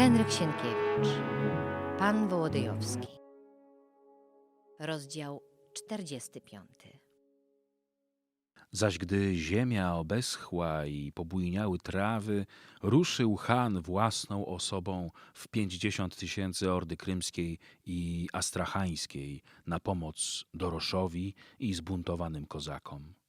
Henryk Sienkiewicz, Pan Wołodyjowski. Rozdział 45. Zaś gdy ziemia obeschła i pobujniały trawy, ruszył Han własną osobą w pięćdziesiąt tysięcy ordy krymskiej i astrachańskiej na pomoc Doroszowi i zbuntowanym kozakom.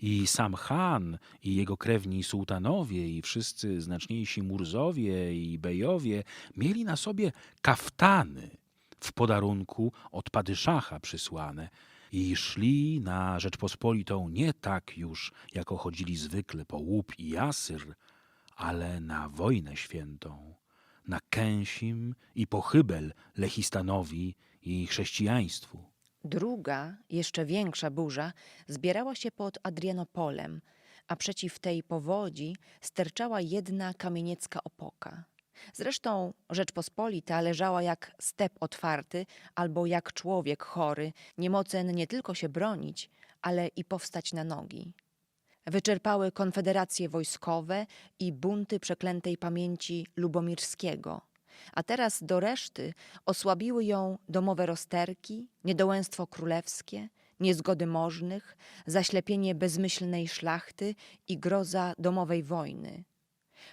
I sam Han i jego krewni sułtanowie i wszyscy znaczniejsi Murzowie i Bejowie mieli na sobie kaftany w podarunku od Padyszacha przysłane i szli na Rzeczpospolitą nie tak już, jako chodzili zwykle po łup i jasyr, ale na wojnę świętą, na Kęsim i pochybel Lechistanowi i chrześcijaństwu. Druga, jeszcze większa burza zbierała się pod Adrianopolem, a przeciw tej powodzi sterczała jedna kamieniecka opoka. Zresztą Rzeczpospolita leżała jak step otwarty albo jak człowiek chory, niemocen nie tylko się bronić, ale i powstać na nogi. Wyczerpały konfederacje wojskowe i bunty przeklętej pamięci Lubomirskiego, a teraz do reszty osłabiły ją domowe rozterki, niedołęstwo królewskie, niezgody możnych, zaślepienie bezmyślnej szlachty i groza domowej wojny.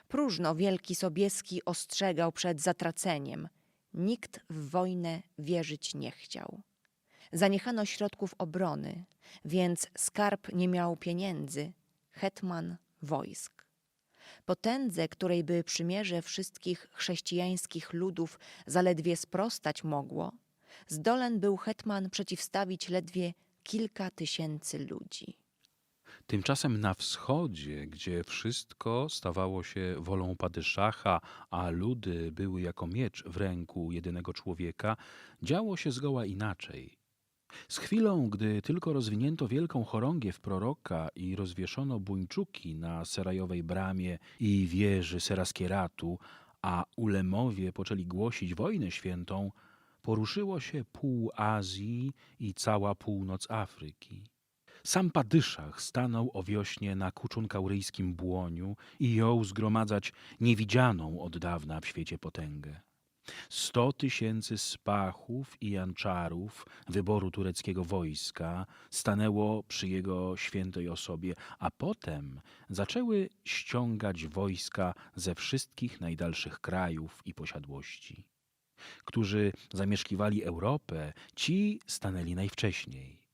Próżno wielki Sobieski ostrzegał przed zatraceniem. Nikt w wojnę wierzyć nie chciał. Zaniechano środków obrony, więc skarb nie miał pieniędzy, hetman wojsk. Potędze, której by przymierze wszystkich chrześcijańskich ludów zaledwie sprostać mogło, zdolen był hetman przeciwstawić ledwie kilka tysięcy ludzi. Tymczasem na wschodzie, gdzie wszystko stawało się wolą Padyszacha, a ludy były jako miecz w ręku jedynego człowieka, działo się zgoła inaczej. Z chwilą, gdy tylko rozwinięto wielką chorągiew proroka i rozwieszono buńczuki na Serajowej bramie i wieży Seraskieratu, a ulemowie poczęli głosić wojnę świętą, poruszyło się pół Azji i cała północ Afryki. Sam Padyszach stanął o wiośnie na kuczunkauryjskim błoniu i jął zgromadzać niewidzianą od dawna w świecie potęgę. Sto tysięcy spachów i janczarów wyboru tureckiego wojska stanęło przy jego świętej osobie, a potem zaczęły ściągać wojska ze wszystkich najdalszych krajów i posiadłości. Którzy zamieszkiwali Europę, ci stanęli najwcześniej.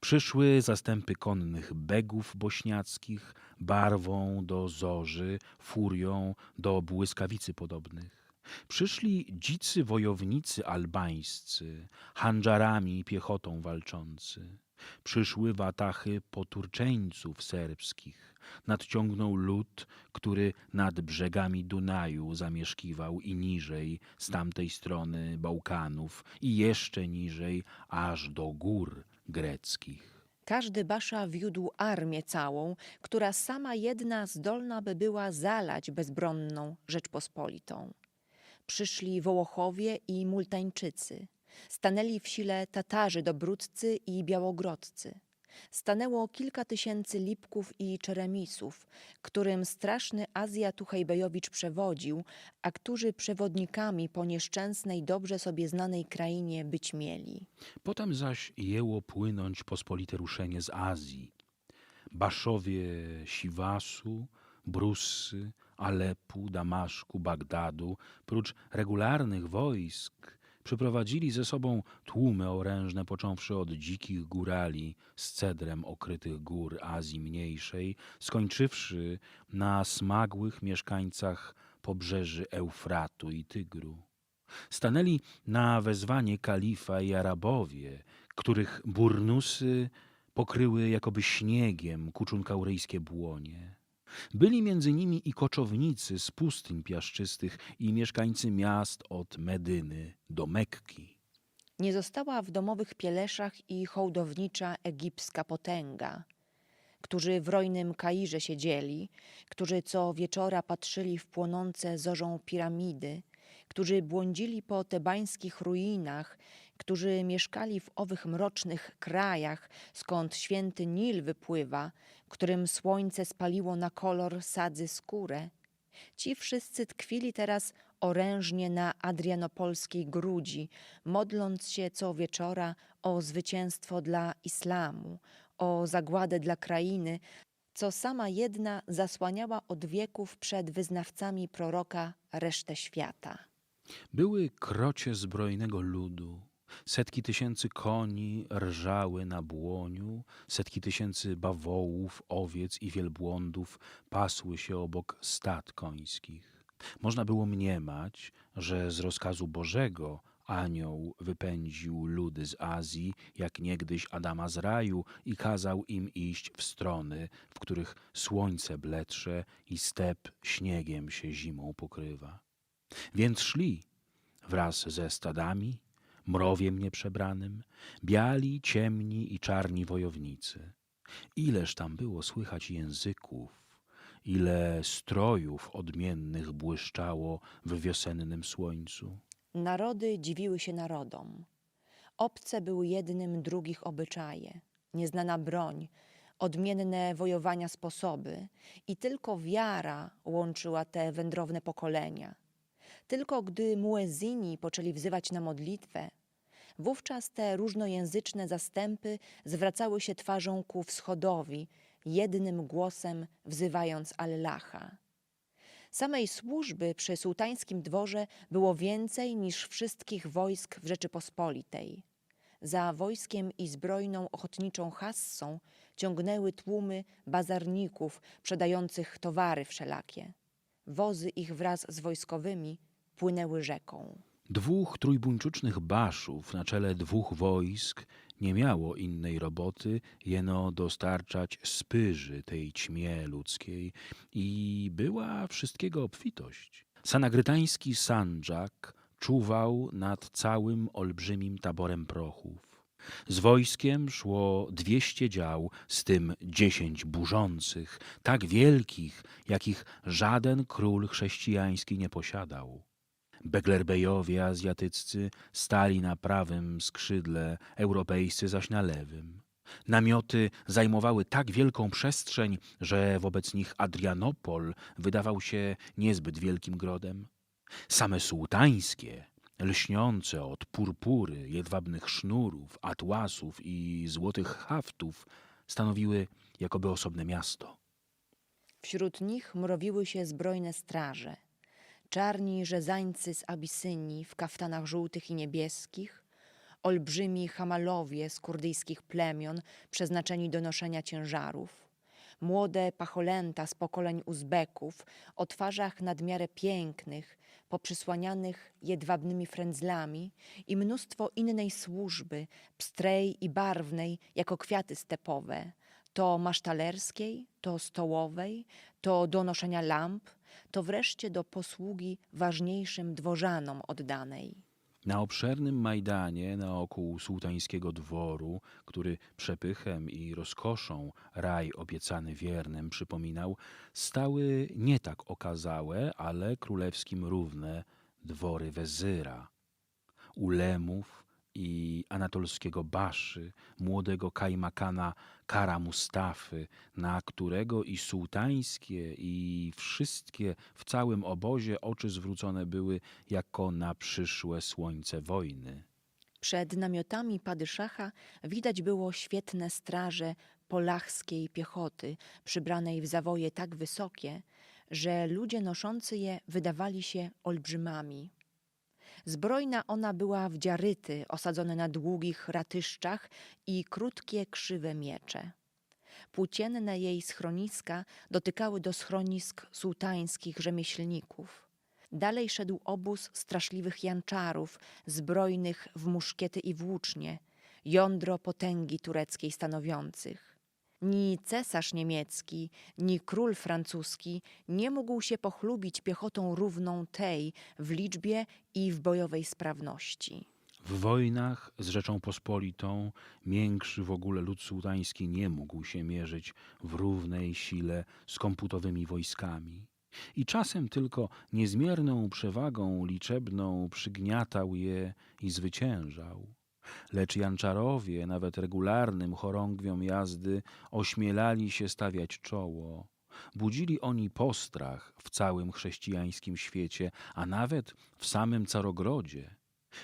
Przyszły zastępy konnych begów bośniackich, barwą do zorzy, furią do błyskawicy podobnych. Przyszli dzicy wojownicy albańscy, handżarami i piechotą walczący. Przyszły watachy poturczeńców serbskich. Nadciągnął lud, który nad brzegami Dunaju zamieszkiwał i niżej, z tamtej strony Bałkanów i jeszcze niżej, aż do gór greckich. Każdy basza wiódł armię całą, która sama jedna zdolna by była zalać bezbronną Rzeczpospolitą. Przyszli Wołochowie i Multańczycy. Stanęli w sile Tatarzy Dobródcy i Białogrodcy. Stanęło kilka tysięcy Lipków i Czeremisów, którym straszny Azja Tuchejbejowicz przewodził, a którzy przewodnikami po nieszczęsnej, dobrze sobie znanej krainie być mieli. Potem zaś jęło płynąć pospolite ruszenie z Azji. Baszowie Siwasu, Brussy, Alepu, Damaszku, Bagdadu, prócz regularnych wojsk, przyprowadzili ze sobą tłumy orężne, począwszy od dzikich górali z cedrem okrytych gór Azji Mniejszej, skończywszy na smagłych mieszkańcach pobrzeży Eufratu i Tygru. Stanęli na wezwanie kalifa i Arabowie, których burnusy pokryły jakoby śniegiem kuczunkauryjskie błonie. Byli między nimi i koczownicy z pustyń piaszczystych i mieszkańcy miast od Medyny do Mekki. Nie została w domowych pieleszach i hołdownicza egipska potęga, którzy w rojnym Kairze siedzieli, którzy co wieczora patrzyli w płonące zorzą piramidy, którzy błądzili po tebańskich ruinach, którzy mieszkali w owych mrocznych krajach, skąd święty Nil wypływa, którym słońce spaliło na kolor sadzy skórę. Ci wszyscy tkwili teraz orężnie na adrianopolskiej grudzi, modląc się co wieczora o zwycięstwo dla islamu, o zagładę dla krainy, co sama jedna zasłaniała od wieków przed wyznawcami proroka resztę świata. Były krocie zbrojnego ludu. Setki tysięcy koni rżały na błoniu, setki tysięcy bawołów, owiec i wielbłądów pasły się obok stad końskich. Można było mniemać, że z rozkazu Bożego anioł wypędził ludy z Azji, jak niegdyś Adama z raju i kazał im iść w strony, w których słońce bletrze i step śniegiem się zimą pokrywa. Więc szli wraz ze stadami, mrowiem nieprzebranym, biali, ciemni i czarni wojownicy. Ileż tam było słychać języków, ile strojów odmiennych błyszczało w wiosennym słońcu. Narody dziwiły się narodom. Obce były jednym drugich obyczaje, nieznana broń, odmienne wojowania sposoby i tylko wiara łączyła te wędrowne pokolenia. Tylko gdy muezini poczęli wzywać na modlitwę, wówczas te różnojęzyczne zastępy zwracały się twarzą ku wschodowi, jednym głosem wzywając Allaha. Samej służby przy sułtańskim dworze było więcej niż wszystkich wojsk w Rzeczypospolitej. Za wojskiem i zbrojną ochotniczą hassą ciągnęły tłumy bazarników sprzedających towary wszelakie. Wozy ich wraz z wojskowymi płynęły rzeką. Dwóch trójbuńczucznych baszów na czele dwóch wojsk nie miało innej roboty, jeno dostarczać spyży tej ćmie ludzkiej i była wszystkiego obfitość. Sanagrytański sandżak czuwał nad całym olbrzymim taborem prochów. Z wojskiem szło dwieście dział, z tym dziesięć burzących, tak wielkich, jakich żaden król chrześcijański nie posiadał. Beglerbejowie azjatyccy stali na prawym skrzydle, europejscy zaś na lewym. Namioty zajmowały tak wielką przestrzeń, że wobec nich Adrianopol wydawał się niezbyt wielkim grodem. Same sułtańskie, lśniące od purpury, jedwabnych sznurów, atłasów i złotych haftów, stanowiły jakoby osobne miasto. Wśród nich mrowiły się zbrojne straże. Czarni rzezańcy z Abysynii w kaftanach żółtych i niebieskich, olbrzymi hamalowie z kurdyjskich plemion przeznaczeni do noszenia ciężarów, młode pacholęta z pokoleń Uzbeków o twarzach nadmiarę pięknych, poprzysłanianych jedwabnymi frędzlami i mnóstwo innej służby, pstrej i barwnej, jako kwiaty stepowe, to masztalerskiej, to stołowej, to do noszenia lamp, to wreszcie do posługi ważniejszym dworzanom oddanej. Na obszernym Majdanie naokół sułtańskiego dworu, który przepychem i rozkoszą raj obiecany wiernym przypominał, stały nie tak okazałe, ale królewskim równe dwory wezyra, ulemów i anatolskiego Baszy, młodego kajmakana Kara Mustafy, na którego i sułtańskie, i wszystkie w całym obozie oczy zwrócone były jako na przyszłe słońce wojny. Przed namiotami padyszacha widać było świetne straże polachskiej piechoty, przybranej w zawoje tak wysokie, że ludzie noszący je wydawali się olbrzymami. Zbrojna ona była w dziaryty osadzone na długich ratyszczach i krótkie, krzywe miecze. Płócienne jej schroniska dotykały do schronisk sułtańskich rzemieślników. Dalej szedł obóz straszliwych janczarów, zbrojnych w muszkiety i włócznie, jądro potęgi tureckiej stanowiących. Ni cesarz niemiecki, ni król francuski nie mógł się pochlubić piechotą równą tej w liczbie i w bojowej sprawności. W wojnach z Rzeczą Pospolitą większy w ogóle lud sułtański nie mógł się mierzyć w równej sile z komputowymi wojskami. I czasem tylko niezmierną przewagą liczebną przygniatał je i zwyciężał. Lecz janczarowie, nawet regularnym chorągwiom jazdy, ośmielali się stawiać czoło. budzili oni postrach w całym chrześcijańskim świecie, a nawet w samym Carogrodzie.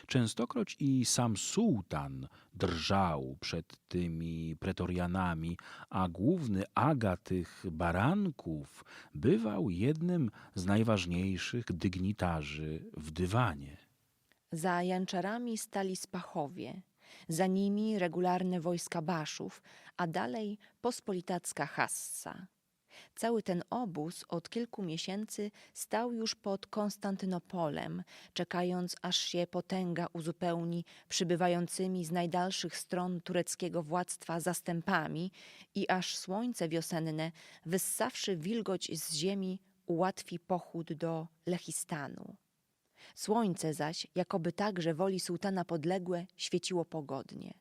Częstokroć i sam sułtan drżał przed tymi pretorianami, a główny aga tych baranków bywał jednym z najważniejszych dygnitarzy w dywanie. Za janczarami stali spachowie, za nimi regularne wojska Baszów, a dalej pospolitacka Hassa. Cały ten obóz od kilku miesięcy stał już pod Konstantynopolem, czekając aż się potęga uzupełni przybywającymi z najdalszych stron tureckiego władztwa zastępami i aż słońce wiosenne, wyssawszy wilgoć z ziemi, ułatwi pochód do Lechistanu. Słońce zaś, jakoby także woli sułtana podległe, świeciło pogodnie.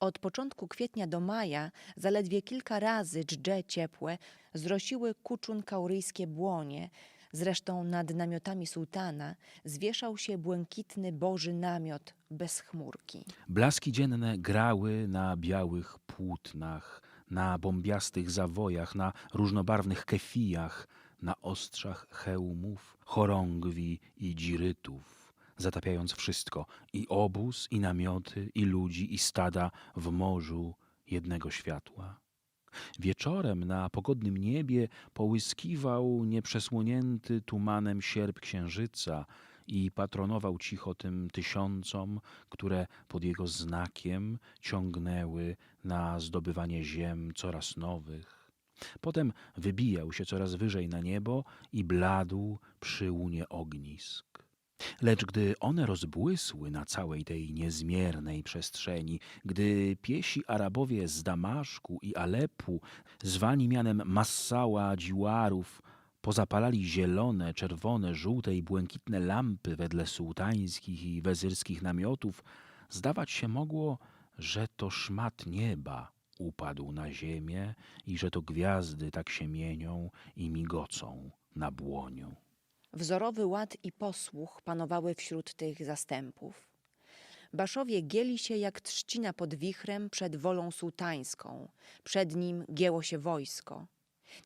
Od początku kwietnia do maja zaledwie kilka razy dżdże ciepłe zrosiły kuczun kauryjskie błonie, zresztą nad namiotami sułtana zwieszał się błękitny boży namiot bez chmurki. Blaski dzienne grały na białych płótnach, na bombiastych zawojach, na różnobarwnych kefijach, na ostrzach hełmów, chorągwi i dzirytów, zatapiając wszystko i obóz, i namioty, i ludzi, i stada w morzu jednego światła. Wieczorem na pogodnym niebie połyskiwał nieprzesłonięty tumanem sierp księżyca i patronował cicho tym tysiącom, które pod jego znakiem ciągnęły na zdobywanie ziem coraz nowych. Potem wybijał się coraz wyżej na niebo i bladł przy łunie ognisk. Lecz gdy one rozbłysły na całej tej niezmiernej przestrzeni, gdy piesi Arabowie z Damaszku i Alepu, zwani mianem Massała Dziwarów, pozapalali zielone, czerwone, żółte i błękitne lampy wedle sułtańskich i wezyrskich namiotów, zdawać się mogło, że to szmat nieba upadł na ziemię i że to gwiazdy tak się mienią i migocą na błoniu. Wzorowy ład i posłuch panowały wśród tych zastępów. Baszowie gieli się jak trzcina pod wichrem przed wolą sułtańską. Przed nim gięło się wojsko.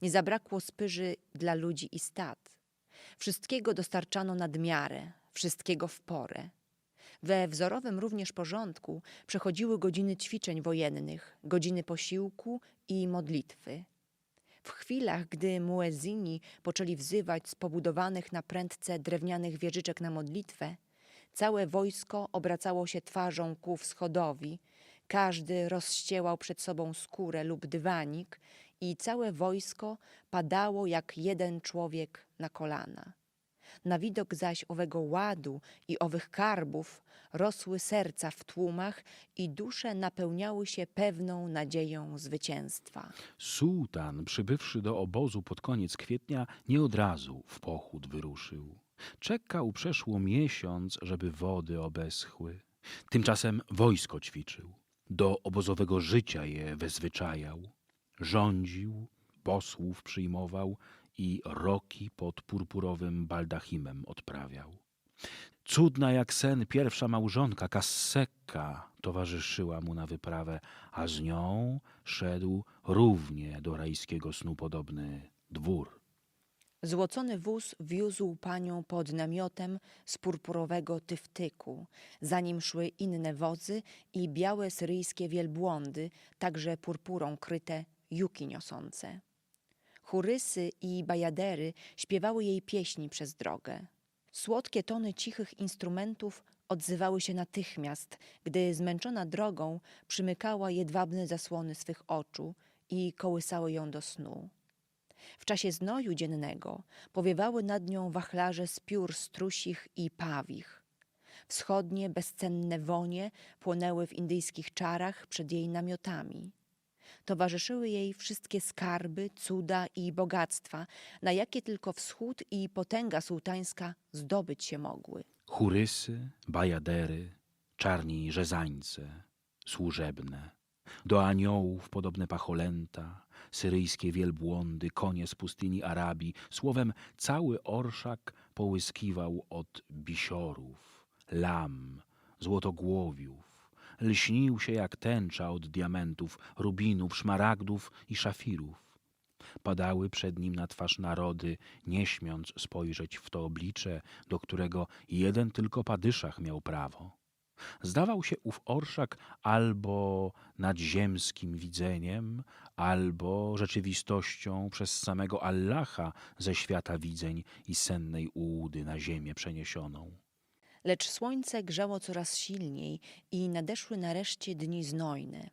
Nie zabrakło spyży dla ludzi i stad. Wszystkiego dostarczano nad miarę, wszystkiego w porę. We wzorowym również porządku przechodziły godziny ćwiczeń wojennych, godziny posiłku i modlitwy. W chwilach, gdy muezini poczęli wzywać z pobudowanych na prędce drewnianych wieżyczek na modlitwę, całe wojsko obracało się twarzą ku wschodowi, każdy rozściełał przed sobą skórę lub dywanik i całe wojsko padało jak jeden człowiek na kolana. Na widok zaś owego ładu i owych karbów rosły serca w tłumach i dusze napełniały się pewną nadzieją zwycięstwa. Sułtan, przybywszy do obozu pod koniec kwietnia, nie od razu w pochód wyruszył. Czekał przeszło miesiąc, żeby wody obeschły. Tymczasem wojsko ćwiczył, do obozowego życia je wezwyczajał. Rządził, posłów przyjmował i roki pod purpurowym baldachimem odprawiał. Cudna jak sen pierwsza małżonka, Kasseka, towarzyszyła mu na wyprawę, a z nią szedł równie do rajskiego snu podobny dwór. Złocony wóz wiózł panią pod namiotem z purpurowego tyftyku. Za nim szły inne wozy i białe syryjskie wielbłądy, także purpurą kryte juki niosące. Churysy i bajadery śpiewały jej pieśni przez drogę. Słodkie tony cichych instrumentów odzywały się natychmiast, gdy zmęczona drogą przymykała jedwabne zasłony swych oczu i kołysały ją do snu. W czasie znoju dziennego powiewały nad nią wachlarze z piór strusich i pawich. Wschodnie, bezcenne wonie płonęły w indyjskich czarach przed jej namiotami. Towarzyszyły jej wszystkie skarby, cuda i bogactwa, na jakie tylko wschód i potęga sułtańska zdobyć się mogły. Churysy, bajadery, czarni rzezańce, służebne, do aniołów podobne pacholęta, syryjskie wielbłądy, konie z pustyni Arabii, słowem cały orszak połyskiwał od bisiorów, lam, złotogłowiów, lśnił się jak tęcza od diamentów, rubinów, szmaragdów i szafirów. Padały przed nim na twarz narody, nie śmiąc spojrzeć w to oblicze, do którego jeden tylko padyszach miał prawo. Zdawał się ów orszak albo nadziemskim widzeniem, albo rzeczywistością przez samego Allaha ze świata widzeń i sennej ułudy na ziemię przeniesioną. Lecz słońce grzało coraz silniej i nadeszły nareszcie dni znojne.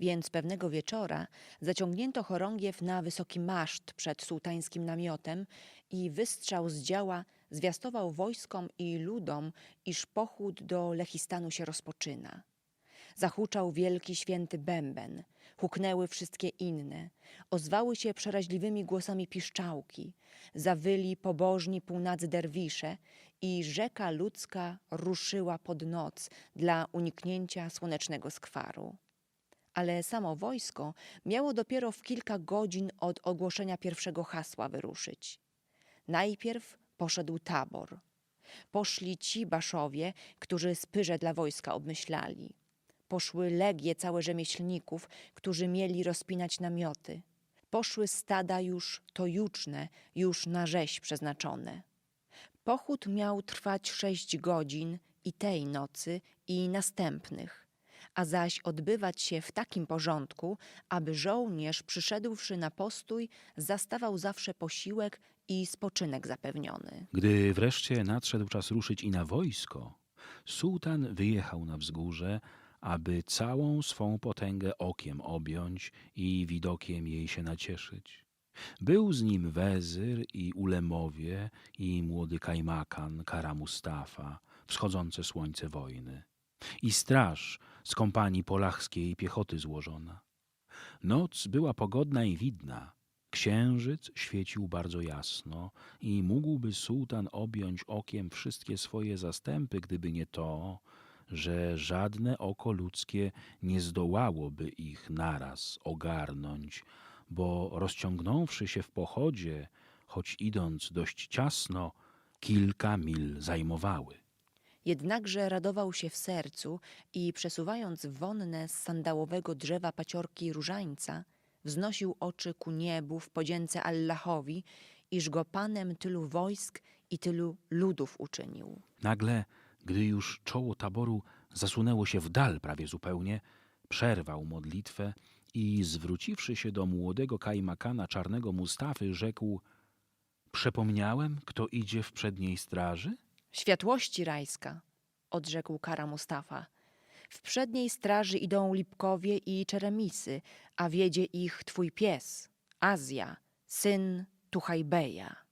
Więc pewnego wieczora zaciągnięto chorągiew na wysoki maszt przed sułtańskim namiotem i wystrzał z działa zwiastował wojskom i ludom, iż pochód do Lechistanu się rozpoczyna. Zahuczał wielki święty bęben, huknęły wszystkie inne, ozwały się przeraźliwymi głosami piszczałki, zawyli pobożni półnadzy derwisze i rzeka ludzka ruszyła pod noc dla uniknięcia słonecznego skwaru. Ale samo wojsko miało dopiero w kilka godzin od ogłoszenia pierwszego hasła wyruszyć. Najpierw poszedł tabor. Poszli ci baszowie, którzy spyrze dla wojska obmyślali. Poszły legie całe rzemieślników, którzy mieli rozpinać namioty. Poszły stada już to juczne, już na rzeź przeznaczone. Pochód miał trwać sześć godzin i tej nocy, i następnych, a zaś odbywać się w takim porządku, aby żołnierz przyszedłszy na postój, zastawał zawsze posiłek i spoczynek zapewniony. Gdy wreszcie nadszedł czas ruszyć i na wojsko, sułtan wyjechał na wzgórze, aby całą swą potęgę okiem objąć i widokiem jej się nacieszyć. Był z nim wezyr i ulemowie i młody kajmakan Kara Mustafa, wschodzące słońce wojny, i straż z kompanii polachskiej piechoty złożona. Noc była pogodna i widna. Księżyc świecił bardzo jasno i mógłby sułtan objąć okiem wszystkie swoje zastępy, gdyby nie to, że żadne oko ludzkie nie zdołałoby ich naraz ogarnąć, bo rozciągnąwszy się w pochodzie, choć idąc dość ciasno, kilka mil zajmowały. Jednakże radował się w sercu i przesuwając wonne z sandałowego drzewa paciorki różańca, wznosił oczy ku niebu w podzięce Allahowi, iż go panem tylu wojsk i tylu ludów uczynił. Nagle, gdy już czoło taboru zasunęło się w dal prawie zupełnie, przerwał modlitwę i zwróciwszy się do młodego kajmakana czarnego Mustafy, rzekł Przepomniałem, kto idzie w przedniej straży? Światłości rajska, odrzekł Kara Mustafa. W przedniej straży idą Lipkowie i Czeremisy, a wiedzie ich twój pies, Azja, syn Tuchajbeja.